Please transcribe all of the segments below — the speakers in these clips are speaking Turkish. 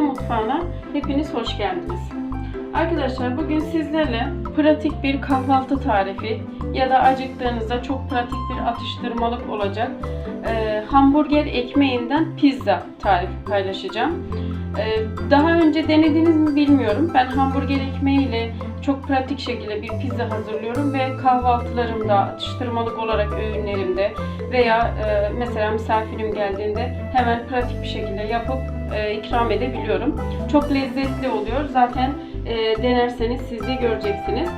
mutfağına hepiniz hoş geldiniz. Arkadaşlar bugün sizlerle pratik bir kahvaltı tarifi ya da acıktığınızda çok pratik bir atıştırmalık olacak e, hamburger ekmeğinden pizza tarifi paylaşacağım. E, daha önce denediniz mi bilmiyorum. Ben hamburger ekmeğiyle çok pratik şekilde bir pizza hazırlıyorum ve kahvaltılarımda, atıştırmalık olarak öğünlerimde veya e, mesela misafirim geldiğinde hemen pratik bir şekilde yapıp e, ikram edebiliyorum. Çok lezzetli oluyor. Zaten e, denerseniz siz de göreceksiniz.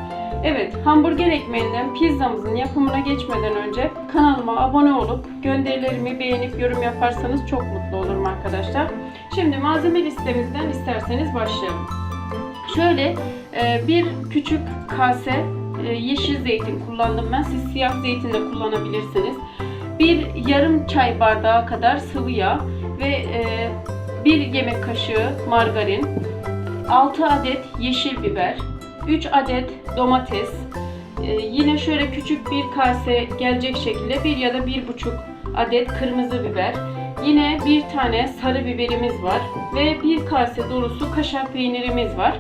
Evet, hamburger ekmeğinden pizzamızın yapımına geçmeden önce kanalıma abone olup gönderilerimi beğenip yorum yaparsanız çok mutlu olurum arkadaşlar. Şimdi malzeme listemizden isterseniz başlayalım. Şöyle e, bir küçük kase e, yeşil zeytin kullandım ben. Siz siyah zeytin de kullanabilirsiniz. Bir yarım çay bardağı kadar sıvı yağ ve e, bir yemek kaşığı margarin, 6 adet yeşil biber, 3 adet domates, e, yine şöyle küçük bir kase gelecek şekilde bir ya da bir buçuk adet kırmızı biber, yine bir tane sarı biberimiz var ve bir kase dolusu kaşar peynirimiz var.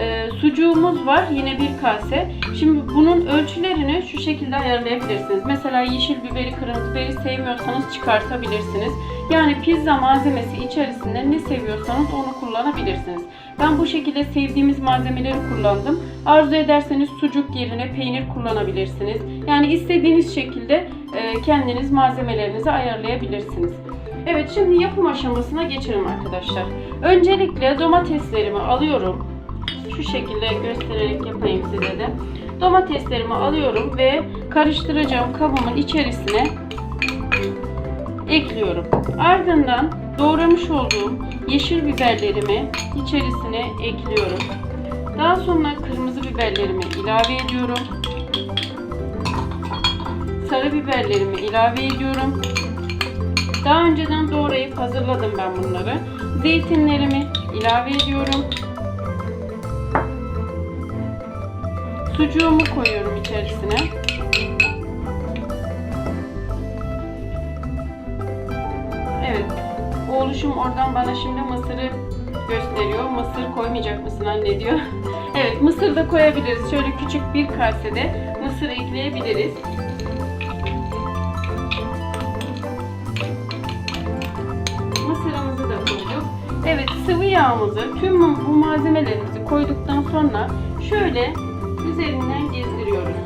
E, sucuğumuz var yine bir kase. Şimdi bunun ölçülerini şu şekilde ayarlayabilirsiniz. Mesela yeşil biberi, kırmızı biberi sevmiyorsanız çıkartabilirsiniz. Yani pizza malzemesi içerisinde ne seviyorsanız onu kullanabilirsiniz. Ben bu şekilde sevdiğimiz malzemeleri kullandım. Arzu ederseniz sucuk yerine peynir kullanabilirsiniz. Yani istediğiniz şekilde e, kendiniz malzemelerinizi ayarlayabilirsiniz. Evet şimdi yapım aşamasına geçelim arkadaşlar. Öncelikle domateslerimi alıyorum. Şu şekilde göstererek yapayım size de. Domateslerimi alıyorum ve karıştıracağım kabımın içerisine ekliyorum. Ardından doğramış olduğum yeşil biberlerimi içerisine ekliyorum. Daha sonra kırmızı biberlerimi ilave ediyorum. Sarı biberlerimi ilave ediyorum. Daha önceden doğrayıp hazırladım ben bunları. Zeytinlerimi ilave ediyorum. Sucuğumu koyuyorum içerisine. Evet. Oğluşum oradan bana şimdi mısırı gösteriyor. Mısır koymayacak mısın anne diyor. evet mısır da koyabiliriz. Şöyle küçük bir kasede mısır ekleyebiliriz. Yağımızı tüm bu malzemelerimizi koyduktan sonra şöyle üzerinden gezdiriyoruz.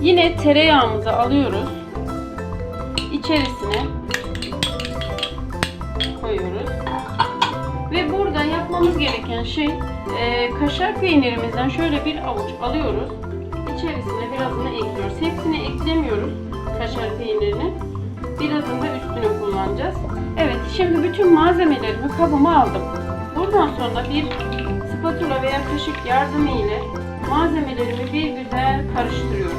Yine tereyağımızı alıyoruz. İçerisine koyuyoruz. Ve burada yapmamız gereken şey e, kaşar peynirimizden şöyle bir avuç alıyoruz. İçerisine birazını ekliyoruz. Hepsini eklemiyoruz kaşar peynirini. Birazını da üstüne kullanacağız. Evet şimdi bütün malzemelerimi kabıma aldım. Buradan sonra bir spatula veya kaşık yardımı ile malzemelerimi bir güzel karıştırıyorum.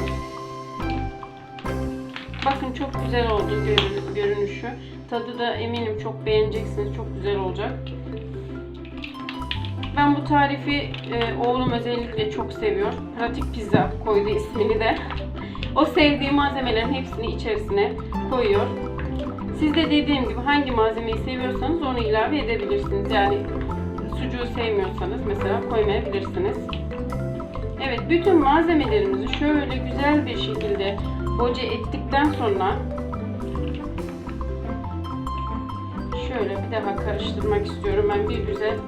Bakın çok güzel oldu görün- görünüşü. Tadı da eminim çok beğeneceksiniz. Çok güzel olacak. Ben bu tarifi e, oğlum özellikle çok seviyor. Pratik pizza koydu ismini de. O sevdiği malzemelerin hepsini içerisine koyuyor. Siz de dediğim gibi hangi malzemeyi seviyorsanız onu ilave edebilirsiniz. Yani sucuğu sevmiyorsanız mesela koymayabilirsiniz. Evet bütün malzemelerimizi şöyle güzel bir şekilde boca ettikten sonra şöyle bir daha karıştırmak istiyorum. Ben bir güzel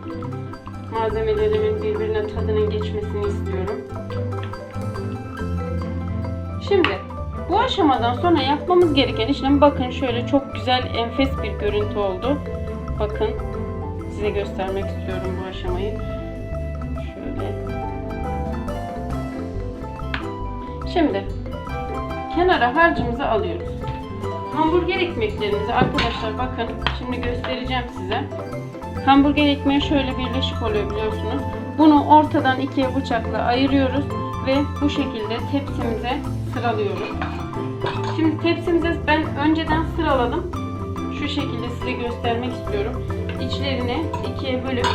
malzemelerimin birbirine tadının geçmesini istiyorum. Şimdi bu aşamadan sonra yapmamız gereken işlem bakın şöyle çok güzel enfes bir görüntü oldu. Bakın size göstermek istiyorum bu aşamayı. Şöyle. Şimdi kenara harcımızı alıyoruz. Hamburger ekmeklerimizi arkadaşlar bakın şimdi göstereceğim size. Hamburger ekmeği şöyle birleşik oluyor biliyorsunuz. Bunu ortadan ikiye bıçakla ayırıyoruz ve bu şekilde tepsimize sıralıyoruz. Şimdi tepsimize ben önceden sıraladım. Şu şekilde size göstermek istiyorum. İçlerini ikiye bölüp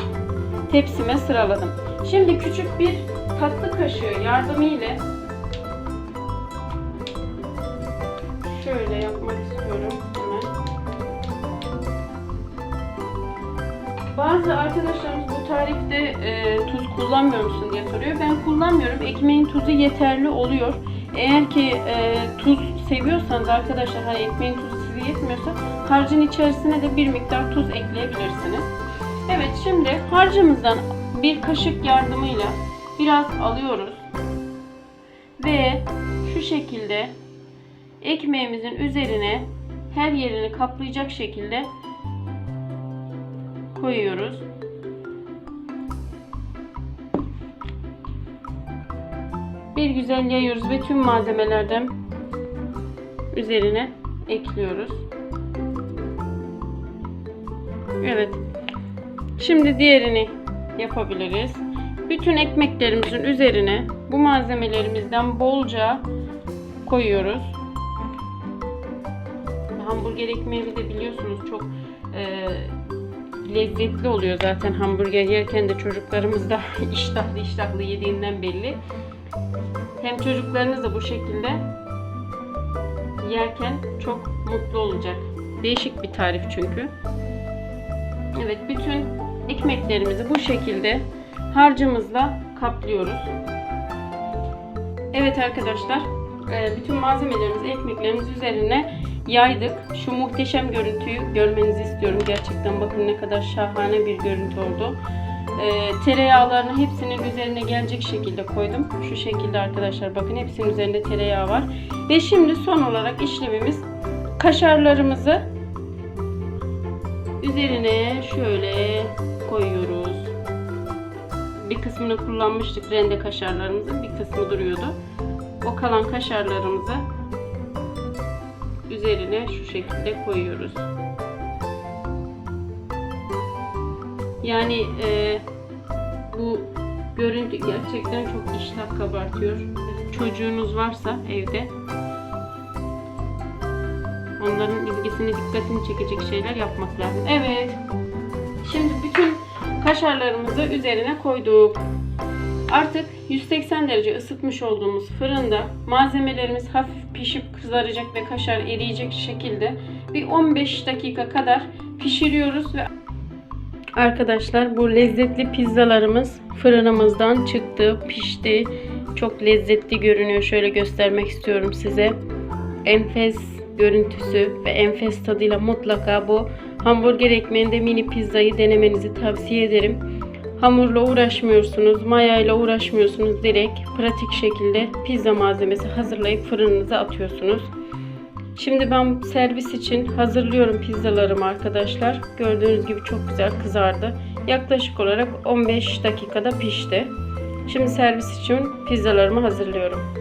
tepsime sıraladım. Şimdi küçük bir tatlı kaşığı yardımı ile şöyle yapmak istiyorum hemen. Bazı arkadaşlarımız bu tarifte e, tuz kullanmıyor musun diye soruyor. Ben kullanmıyorum. Ekmeğin tuzu yeterli oluyor. Eğer ki e, tuz seviyorsanız arkadaşlar hani ekmeğin tuzu size yetmiyorsa harcın içerisine de bir miktar tuz ekleyebilirsiniz. Evet şimdi harcımızdan bir kaşık yardımıyla biraz alıyoruz. Ve şu şekilde ekmeğimizin üzerine her yerini kaplayacak şekilde koyuyoruz. Bir güzel yayıyoruz ve tüm malzemelerden üzerine ekliyoruz. Evet. Şimdi diğerini yapabiliriz. Bütün ekmeklerimizin üzerine bu malzemelerimizden bolca koyuyoruz. Hamburger ekmeği de biliyorsunuz çok e, lezzetli oluyor zaten hamburger yerken de çocuklarımız da iştahlı iştahlı yediğinden belli. Hem çocuklarınız da bu şekilde yerken çok mutlu olacak. Değişik bir tarif çünkü. Evet bütün ekmeklerimizi bu şekilde harcımızla kaplıyoruz. Evet arkadaşlar e, bütün malzemelerimizi ekmeklerimiz üzerine yaydık. Şu muhteşem görüntüyü görmenizi istiyorum. Gerçekten bakın ne kadar şahane bir görüntü oldu. E, tereyağlarını hepsinin üzerine gelecek şekilde koydum. Şu şekilde arkadaşlar bakın hepsinin üzerinde tereyağı var. Ve şimdi son olarak işlemimiz kaşarlarımızı üzerine şöyle koyuyoruz. Bir kısmını kullanmıştık rende kaşarlarımızın bir kısmı duruyordu. O kalan kaşarlarımızı üzerine şu şekilde koyuyoruz. Yani e, bu görüntü gerçekten çok iştah kabartıyor. Çocuğunuz varsa evde onların ilgisini, dikkatini çekecek şeyler yapmak lazım. Evet. Şimdi bütün kaşarlarımızı üzerine koyduk. Artık 180 derece ısıtmış olduğumuz fırında malzemelerimiz hafif pişip kızaracak ve kaşar eriyecek şekilde bir 15 dakika kadar pişiriyoruz ve Arkadaşlar bu lezzetli pizzalarımız fırınımızdan çıktı, pişti. Çok lezzetli görünüyor. Şöyle göstermek istiyorum size. Enfes görüntüsü ve enfes tadıyla mutlaka bu hamburger ekmeğinde mini pizzayı denemenizi tavsiye ederim. Hamurla uğraşmıyorsunuz, mayayla uğraşmıyorsunuz. Direkt pratik şekilde pizza malzemesi hazırlayıp fırınınıza atıyorsunuz. Şimdi ben servis için hazırlıyorum pizzalarımı arkadaşlar. Gördüğünüz gibi çok güzel kızardı. Yaklaşık olarak 15 dakikada pişti. Şimdi servis için pizzalarımı hazırlıyorum.